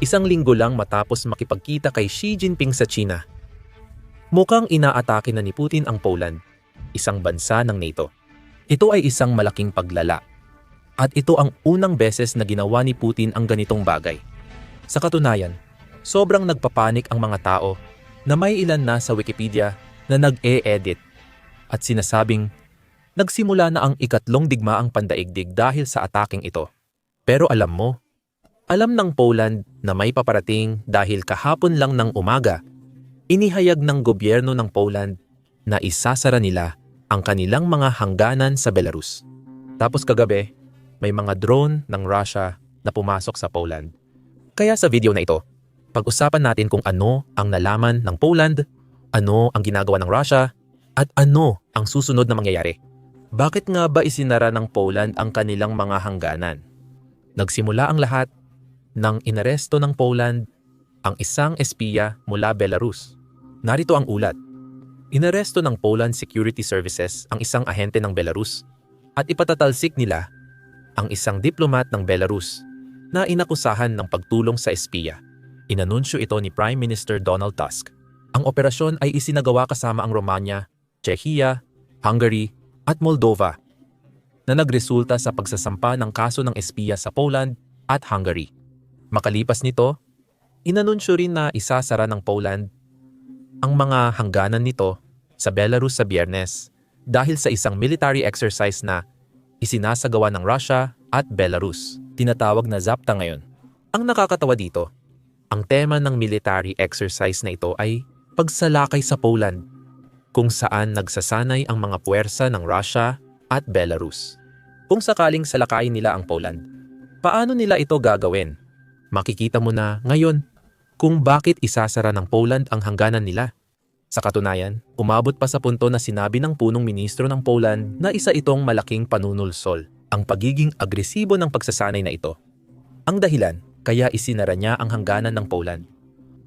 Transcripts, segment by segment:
isang linggo lang matapos makipagkita kay Xi Jinping sa China. Mukhang inaatake na ni Putin ang Poland, isang bansa ng NATO. Ito ay isang malaking paglala. At ito ang unang beses na ginawa ni Putin ang ganitong bagay. Sa katunayan, sobrang nagpapanik ang mga tao na may ilan na sa Wikipedia na nag-e-edit at sinasabing nagsimula na ang ikatlong digmaang pandaigdig dahil sa ataking ito. Pero alam mo, alam ng Poland na may paparating dahil kahapon lang ng umaga, inihayag ng gobyerno ng Poland na isasara nila ang kanilang mga hangganan sa Belarus. Tapos kagabi, may mga drone ng Russia na pumasok sa Poland. Kaya sa video na ito, pag-usapan natin kung ano ang nalaman ng Poland, ano ang ginagawa ng Russia, at ano ang susunod na mangyayari. Bakit nga ba isinara ng Poland ang kanilang mga hangganan? Nagsimula ang lahat nang inaresto ng Poland ang isang espiya mula Belarus. Narito ang ulat. Inaresto ng Poland Security Services ang isang ahente ng Belarus at ipatatalsik nila ang isang diplomat ng Belarus na inakusahan ng pagtulong sa espiya. Inanunsyo ito ni Prime Minister Donald Tusk. Ang operasyon ay isinagawa kasama ang Romania, Czechia, Hungary at Moldova na nagresulta sa pagsasampa ng kaso ng espiya sa Poland at Hungary. Makalipas nito, inanunsyo rin na isasara ng Poland ang mga hangganan nito sa Belarus sa biyernes dahil sa isang military exercise na isinasagawa ng Russia at Belarus, tinatawag na ZAPTA ngayon. Ang nakakatawa dito, ang tema ng military exercise na ito ay pagsalakay sa Poland, kung saan nagsasanay ang mga puwersa ng Russia at Belarus. Kung sakaling salakayin nila ang Poland, paano nila ito gagawin? Makikita mo na ngayon kung bakit isasara ng Poland ang hangganan nila. Sa katunayan, umabot pa sa punto na sinabi ng punong ministro ng Poland na isa itong malaking panunulsol, ang pagiging agresibo ng pagsasanay na ito. Ang dahilan kaya isinara niya ang hangganan ng Poland.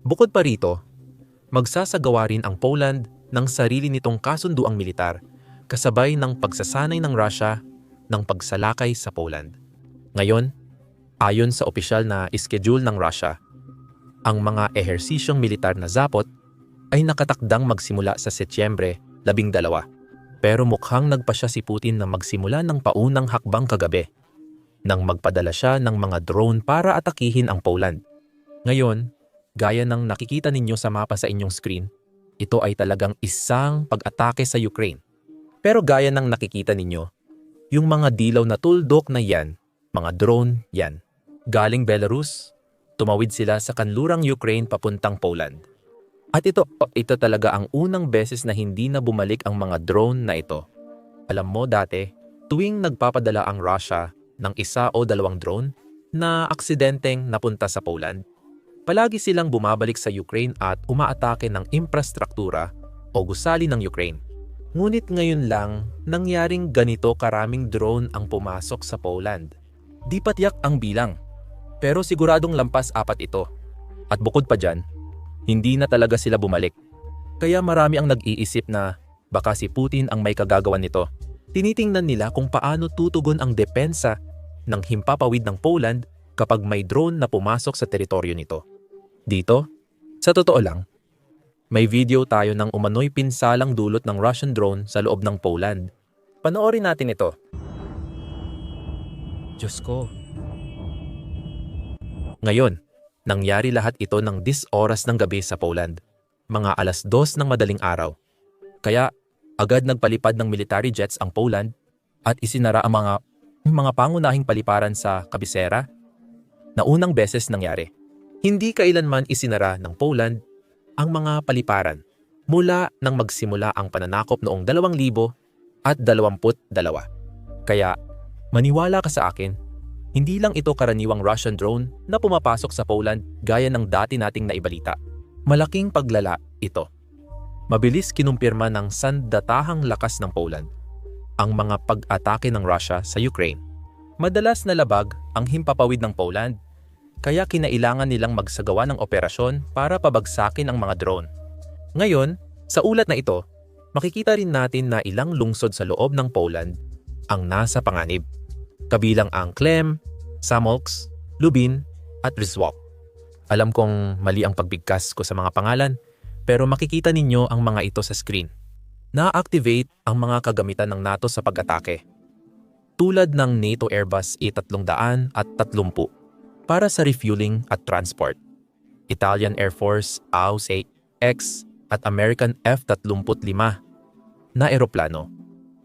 Bukod pa rito, magsasagawa rin ang Poland ng sarili nitong kasunduang militar kasabay ng pagsasanay ng Russia ng pagsalakay sa Poland. Ngayon, ayon sa opisyal na schedule ng Russia, ang mga ehersisyong militar na zapot ay nakatakdang magsimula sa Setyembre 12. Pero mukhang nagpasya si Putin na magsimula ng paunang hakbang kagabi nang magpadala siya ng mga drone para atakihin ang Poland. Ngayon, gaya ng nakikita ninyo sa mapa sa inyong screen, ito ay talagang isang pag-atake sa Ukraine. Pero gaya ng nakikita ninyo, yung mga dilaw na tuldok na yan, mga drone yan, galing Belarus, tumawid sila sa kanlurang Ukraine papuntang Poland. At ito, ito talaga ang unang beses na hindi na bumalik ang mga drone na ito. Alam mo dati, tuwing nagpapadala ang Russia ng isa o dalawang drone na aksidenteng napunta sa Poland, palagi silang bumabalik sa Ukraine at umaatake ng infrastruktura o gusali ng Ukraine. Ngunit ngayon lang, nangyaring ganito karaming drone ang pumasok sa Poland. Di patiyak ang bilang, pero siguradong lampas apat ito. At bukod pa dyan, hindi na talaga sila bumalik. Kaya marami ang nag-iisip na baka si Putin ang may kagagawan nito. Tinitingnan nila kung paano tutugon ang depensa ng himpapawid ng Poland kapag may drone na pumasok sa teritoryo nito. Dito, sa totoo lang, may video tayo ng umano'y pinsalang dulot ng Russian drone sa loob ng Poland. Panoorin natin ito. Diyos ko. Ngayon, nangyari lahat ito ng 10 oras ng gabi sa Poland. Mga alas 2 ng madaling araw. Kaya, agad nagpalipad ng military jets ang Poland at isinara ang mga mga pangunahing paliparan sa kabisera na unang beses nangyari. Hindi kailanman isinara ng Poland ang mga paliparan mula nang magsimula ang pananakop noong 2000 at 22. Kaya maniwala ka sa akin, hindi lang ito karaniwang Russian drone na pumapasok sa Poland gaya ng dati nating naibalita. Malaking paglala ito. Mabilis kinumpirma ng sandatahang lakas ng Poland ang mga pag-atake ng Russia sa Ukraine. Madalas na labag ang himpapawid ng Poland, kaya kinailangan nilang magsagawa ng operasyon para pabagsakin ang mga drone. Ngayon, sa ulat na ito, makikita rin natin na ilang lungsod sa loob ng Poland ang nasa panganib, kabilang ang Klem, Samolks, Lubin at Rizwok. Alam kong mali ang pagbigkas ko sa mga pangalan, pero makikita ninyo ang mga ito sa screen. Na-activate ang mga kagamitan ng NATO sa pag-atake. Tulad ng NATO Airbus A300 at 30 para sa refueling at transport. Italian Air Force AUS-X at American F-35 na eroplano.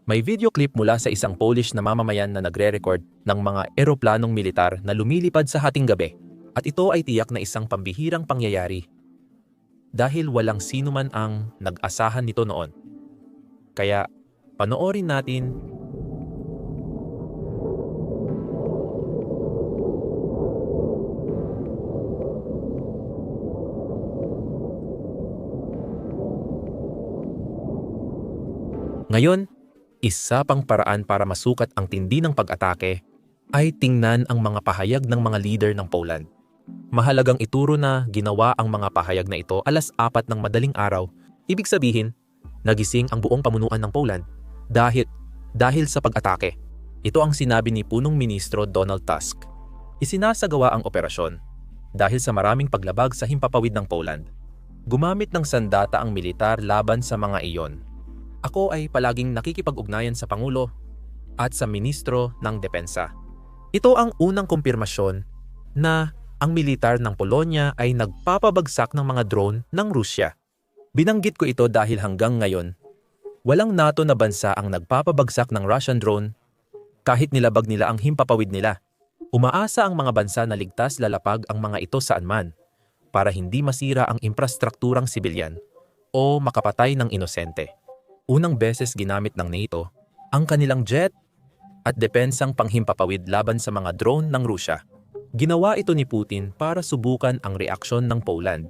May video clip mula sa isang Polish na mamamayan na nagre-record ng mga eroplanong militar na lumilipad sa hating gabi. At ito ay tiyak na isang pambihirang pangyayari. Dahil walang sino man ang nag-asahan nito noon. Kaya panoorin natin. Ngayon, isa pang paraan para masukat ang tindi ng pag-atake ay tingnan ang mga pahayag ng mga leader ng Poland. Mahalagang ituro na ginawa ang mga pahayag na ito alas apat ng madaling araw. Ibig sabihin, nagising ang buong pamunuan ng Poland dahil, dahil sa pag-atake. Ito ang sinabi ni punong ministro Donald Tusk. Isinasagawa ang operasyon dahil sa maraming paglabag sa himpapawid ng Poland. Gumamit ng sandata ang militar laban sa mga iyon. Ako ay palaging nakikipag-ugnayan sa Pangulo at sa Ministro ng Depensa. Ito ang unang kumpirmasyon na ang militar ng Polonya ay nagpapabagsak ng mga drone ng Rusya. Binanggit ko ito dahil hanggang ngayon, walang NATO na bansa ang nagpapabagsak ng Russian drone kahit nilabag nila ang himpapawid nila. Umaasa ang mga bansa na ligtas lalapag ang mga ito saan man para hindi masira ang infrastrukturang sibilyan o makapatay ng inosente. Unang beses ginamit ng NATO ang kanilang jet at depensang panghimpapawid laban sa mga drone ng Rusya. Ginawa ito ni Putin para subukan ang reaksyon ng Poland.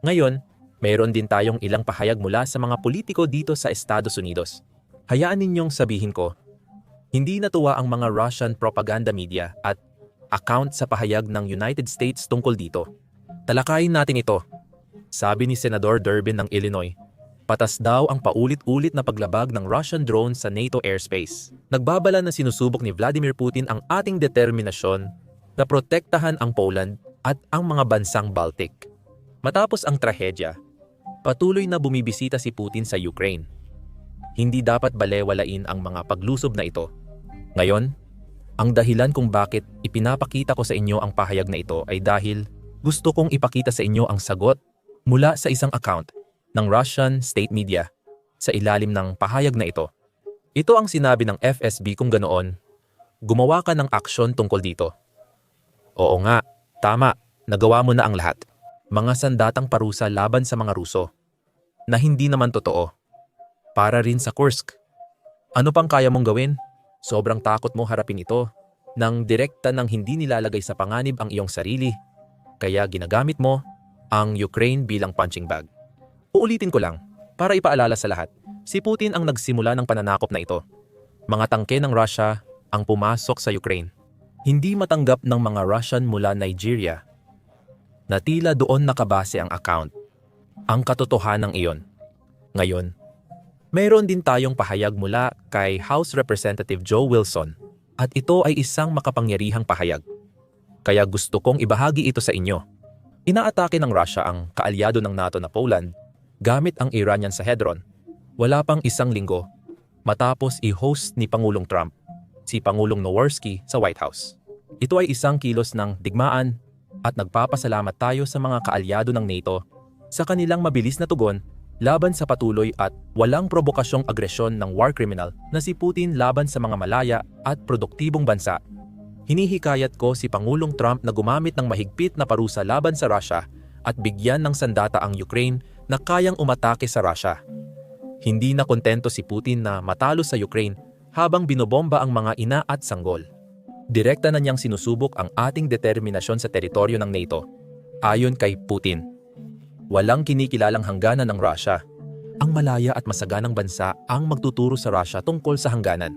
Ngayon, mayroon din tayong ilang pahayag mula sa mga politiko dito sa Estados Unidos. Hayaan ninyong sabihin ko, hindi natuwa ang mga Russian propaganda media at account sa pahayag ng United States tungkol dito. Talakayin natin ito. Sabi ni Senador Durbin ng Illinois Patas daw ang paulit-ulit na paglabag ng Russian drone sa NATO airspace. Nagbabala na sinusubok ni Vladimir Putin ang ating determinasyon na protektahan ang Poland at ang mga bansang Baltic. Matapos ang trahedya, patuloy na bumibisita si Putin sa Ukraine. Hindi dapat balewalain ang mga paglusob na ito. Ngayon, ang dahilan kung bakit ipinapakita ko sa inyo ang pahayag na ito ay dahil gusto kong ipakita sa inyo ang sagot mula sa isang account ng Russian state media sa ilalim ng pahayag na ito. Ito ang sinabi ng FSB kung ganoon, gumawa ka ng aksyon tungkol dito. Oo nga, tama, nagawa mo na ang lahat. Mga sandatang parusa laban sa mga Ruso na hindi naman totoo. Para rin sa Kursk. Ano pang kaya mong gawin? Sobrang takot mo harapin ito nang direkta nang hindi nilalagay sa panganib ang iyong sarili. Kaya ginagamit mo ang Ukraine bilang punching bag. Uulitin ko lang, para ipaalala sa lahat, si Putin ang nagsimula ng pananakop na ito. Mga tangke ng Russia ang pumasok sa Ukraine. Hindi matanggap ng mga Russian mula Nigeria na tila doon nakabase ang account. Ang katotohanan iyon. Ngayon, mayroon din tayong pahayag mula kay House Representative Joe Wilson at ito ay isang makapangyarihang pahayag. Kaya gusto kong ibahagi ito sa inyo. Inaatake ng Russia ang kaalyado ng NATO na Poland gamit ang Iranian sa Hedron. Wala pang isang linggo matapos i-host ni Pangulong Trump si Pangulong Noworski sa White House. Ito ay isang kilos ng digmaan at nagpapasalamat tayo sa mga kaalyado ng NATO sa kanilang mabilis na tugon laban sa patuloy at walang probokasyong agresyon ng war criminal na si Putin laban sa mga malaya at produktibong bansa. Hinihikayat ko si Pangulong Trump na gumamit ng mahigpit na parusa laban sa Russia at bigyan ng sandata ang Ukraine na kayang umatake sa Russia. Hindi na kontento si Putin na matalo sa Ukraine habang binobomba ang mga ina at sanggol. Direkta na niyang sinusubok ang ating determinasyon sa teritoryo ng NATO. Ayon kay Putin, walang kinikilalang hangganan ng Russia. Ang malaya at masaganang bansa ang magtuturo sa Russia tungkol sa hangganan.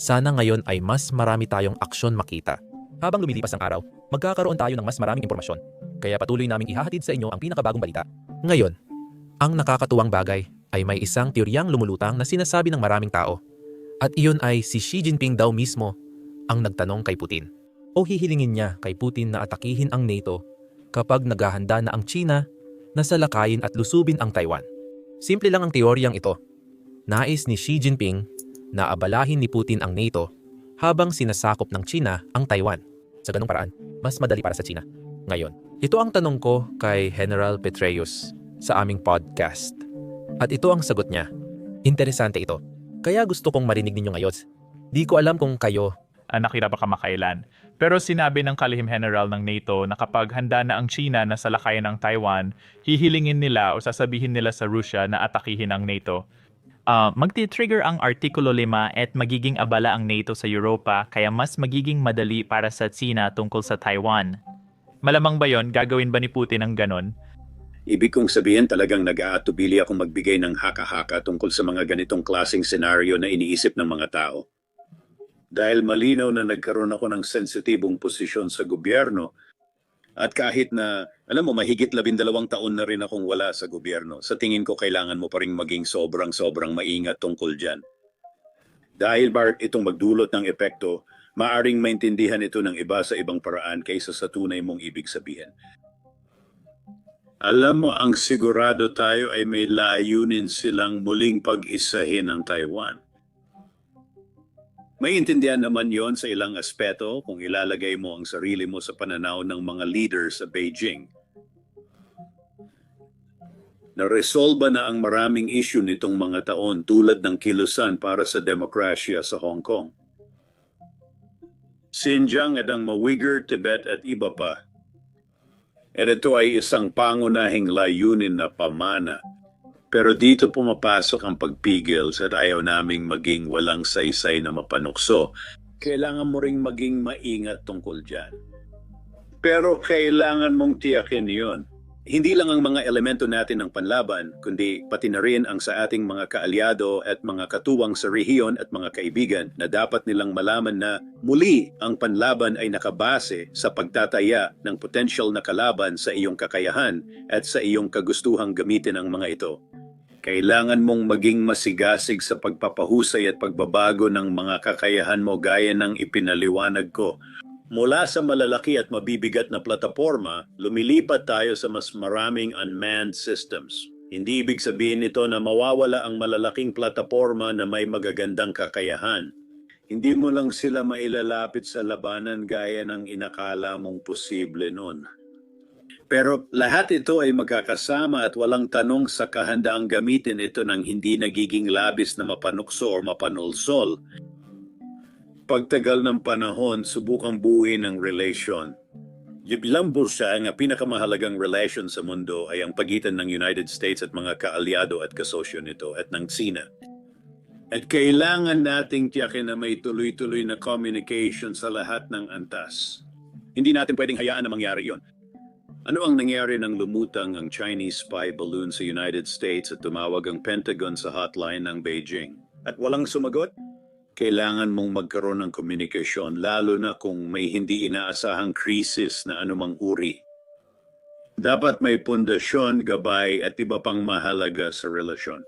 Sana ngayon ay mas marami tayong aksyon makita. Habang lumilipas ang araw, magkakaroon tayo ng mas maraming impormasyon. Kaya patuloy naming ihahatid sa inyo ang pinakabagong balita. Ngayon, ang nakakatuwang bagay ay may isang teoryang lumulutang na sinasabi ng maraming tao. At iyon ay si Xi Jinping daw mismo ang nagtanong kay Putin. O hihilingin niya kay Putin na atakihin ang NATO kapag naghahanda na ang China na salakayin at lusubin ang Taiwan. Simple lang ang teoryang ito. Nais ni Xi Jinping na abalahin ni Putin ang NATO habang sinasakop ng China ang Taiwan. Sa ganung paraan, mas madali para sa China. Ngayon, ito ang tanong ko kay General Petraeus sa aming podcast. At ito ang sagot niya. Interesante ito. Kaya gusto kong marinig ninyo ngayon. Di ko alam kung kayo uh, nakita pa kamakailan. Pero sinabi ng kalihim general ng NATO na kapag handa na ang China na salakayan ng Taiwan, hihilingin nila o sasabihin nila sa Russia na atakihin ang NATO. Uh, magti-trigger ang Artikulo 5 at magiging abala ang NATO sa Europa kaya mas magiging madali para sa China tungkol sa Taiwan. Malamang ba yon gagawin ba ni Putin ang ganon? Ibig kong sabihin talagang nag-aatubili akong magbigay ng haka-haka tungkol sa mga ganitong klaseng senaryo na iniisip ng mga tao. Dahil malinaw na nagkaroon ako ng sensitibong posisyon sa gobyerno at kahit na, alam mo, mahigit labindalawang taon na rin akong wala sa gobyerno, sa tingin ko kailangan mo pa rin maging sobrang-sobrang maingat tungkol dyan. Dahil Bart, itong magdulot ng epekto, maaring maintindihan ito ng iba sa ibang paraan kaysa sa tunay mong ibig sabihin. Alam mo, ang sigurado tayo ay may layunin silang muling pag-isahin ang Taiwan. May intindihan naman yon sa ilang aspeto kung ilalagay mo ang sarili mo sa pananaw ng mga leaders sa Beijing. Naresolba na ang maraming issue nitong mga taon tulad ng kilusan para sa demokrasya sa Hong Kong. Xinjiang at ang Mawigar, Tibet at iba pa at ito ay isang pangunahing layunin na pamana. Pero dito pumapasok ang pagpigil sa ayaw naming maging walang saysay na mapanukso. Kailangan mo ring maging maingat tungkol dyan. Pero kailangan mong tiyakin yon hindi lang ang mga elemento natin ng panlaban, kundi pati na rin ang sa ating mga kaalyado at mga katuwang sa rehiyon at mga kaibigan na dapat nilang malaman na muli ang panlaban ay nakabase sa pagtataya ng potential na kalaban sa iyong kakayahan at sa iyong kagustuhang gamitin ang mga ito. Kailangan mong maging masigasig sa pagpapahusay at pagbabago ng mga kakayahan mo gaya ng ipinaliwanag ko Mula sa malalaki at mabibigat na plataforma, lumilipat tayo sa mas maraming unmanned systems. Hindi ibig sabihin nito na mawawala ang malalaking plataforma na may magagandang kakayahan. Hindi mo lang sila mailalapit sa labanan gaya ng inakala mong posible noon. Pero lahat ito ay magkakasama at walang tanong sa kahandaang gamitin ito ng hindi nagiging labis na mapanukso o mapanulsol pagtagal ng panahon, subukang buuin ang relasyon. Bilang bursa, ang pinakamahalagang relasyon sa mundo ay ang pagitan ng United States at mga kaalyado at kasosyo nito at ng Sina. At kailangan nating tiyakin na may tuloy-tuloy na communication sa lahat ng antas. Hindi natin pwedeng hayaan na mangyari yon. Ano ang nangyari nang lumutang ang Chinese spy balloon sa United States at tumawag ang Pentagon sa hotline ng Beijing? At walang sumagot? Kailangan mong magkaroon ng komunikasyon lalo na kung may hindi inaasahang krisis na anumang uri. Dapat may pundasyon, gabay at iba pang mahalaga sa relasyon.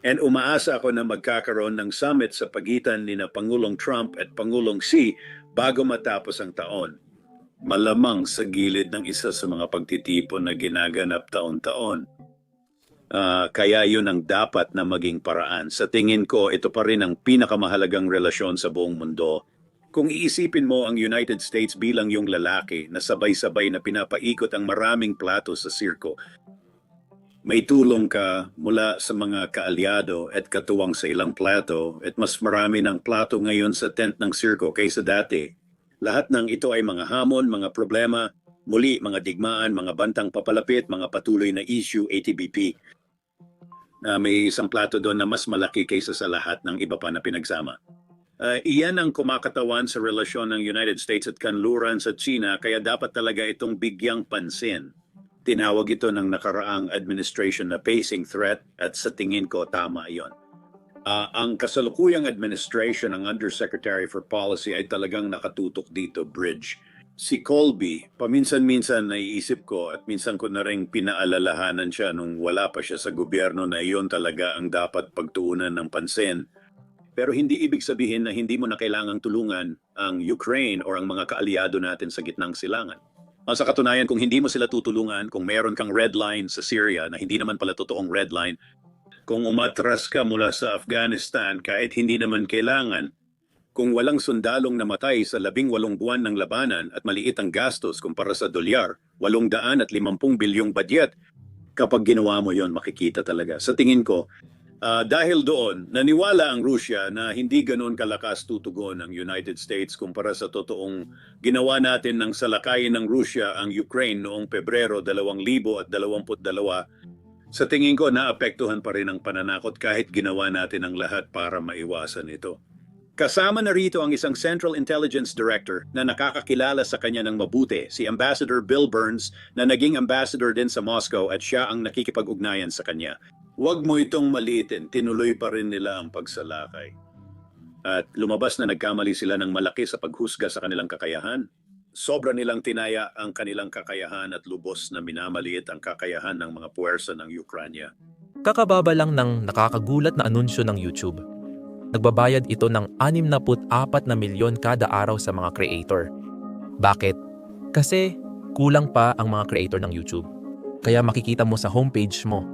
And umaasa ako na magkakaroon ng summit sa pagitan ni na Pangulong Trump at Pangulong Xi bago matapos ang taon. Malamang sa gilid ng isa sa mga pagtitipon na ginaganap taon-taon. Uh, kaya yun ang dapat na maging paraan. Sa tingin ko, ito pa rin ang pinakamahalagang relasyon sa buong mundo. Kung iisipin mo ang United States bilang yung lalaki na sabay-sabay na pinapaikot ang maraming plato sa sirko, may tulong ka mula sa mga kaalyado at katuwang sa ilang plato at mas marami ng plato ngayon sa tent ng sirko kaysa dati. Lahat ng ito ay mga hamon, mga problema, muli mga digmaan, mga bantang papalapit, mga patuloy na issue, ATBP na may isang plato doon na mas malaki kaysa sa lahat ng iba pa na pinagsama. Uh, iyan ang kumakatawan sa relasyon ng United States at kanluran sa China kaya dapat talaga itong bigyang pansin. Tinawag ito ng nakaraang administration na pacing threat at sa tingin ko tama iyon. Uh, ang kasalukuyang administration ng Undersecretary for Policy ay talagang nakatutok dito, Bridge si Colby, paminsan-minsan naiisip ko at minsan ko na rin pinaalalahanan siya nung wala pa siya sa gobyerno na iyon talaga ang dapat pagtuunan ng pansin. Pero hindi ibig sabihin na hindi mo na kailangang tulungan ang Ukraine o ang mga kaalyado natin sa gitnang silangan. Ah, Sa katunayan, kung hindi mo sila tutulungan, kung meron kang red line sa Syria na hindi naman pala totoong red line, kung umatras ka mula sa Afghanistan kahit hindi naman kailangan, kung walang sundalong namatay sa labing walong buwan ng labanan at maliit ang gastos kumpara sa dolyar, walong daan at limampung bilyong badyet, kapag ginawa mo yon makikita talaga. Sa tingin ko, ah, dahil doon, naniwala ang Rusya na hindi ganoon kalakas tutugon ang United States kumpara sa totoong ginawa natin ng salakayin ng Rusya ang Ukraine noong Pebrero 2022. Sa tingin ko, naapektuhan pa rin ang pananakot kahit ginawa natin ang lahat para maiwasan ito. Kasama na rito ang isang Central Intelligence Director na nakakakilala sa kanya ng mabuti, si Ambassador Bill Burns na naging ambassador din sa Moscow at siya ang nakikipag-ugnayan sa kanya. Huwag mo itong maliitin, tinuloy pa rin nila ang pagsalakay. At lumabas na nagkamali sila ng malaki sa paghusga sa kanilang kakayahan. Sobra nilang tinaya ang kanilang kakayahan at lubos na minamaliit ang kakayahan ng mga puwersa ng Ukranya. Kakababa lang ng nakakagulat na anunsyo ng YouTube. Nagbabayad ito ng 64 na milyon kada araw sa mga creator. Bakit? Kasi kulang pa ang mga creator ng YouTube. Kaya makikita mo sa homepage mo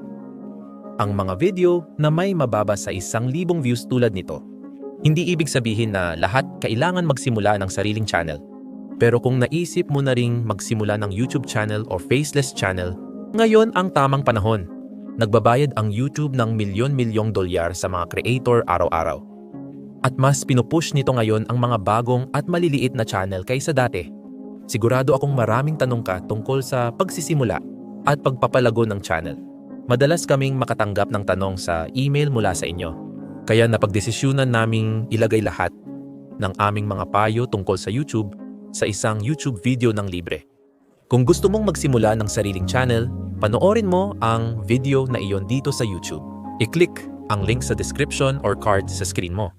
ang mga video na may mababa sa isang libong views tulad nito. Hindi ibig sabihin na lahat kailangan magsimula ng sariling channel. Pero kung naisip mo na ring magsimula ng YouTube channel or faceless channel, ngayon ang tamang panahon. Nagbabayad ang YouTube ng milyon-milyong dolyar sa mga creator araw-araw. At mas pinupush nito ngayon ang mga bagong at maliliit na channel kaysa dati. Sigurado akong maraming tanong ka tungkol sa pagsisimula at pagpapalago ng channel. Madalas kaming makatanggap ng tanong sa email mula sa inyo. Kaya napagdesisyunan naming ilagay lahat ng aming mga payo tungkol sa YouTube sa isang YouTube video ng libre. Kung gusto mong magsimula ng sariling channel, panoorin mo ang video na iyon dito sa YouTube. I-click ang link sa description or card sa screen mo.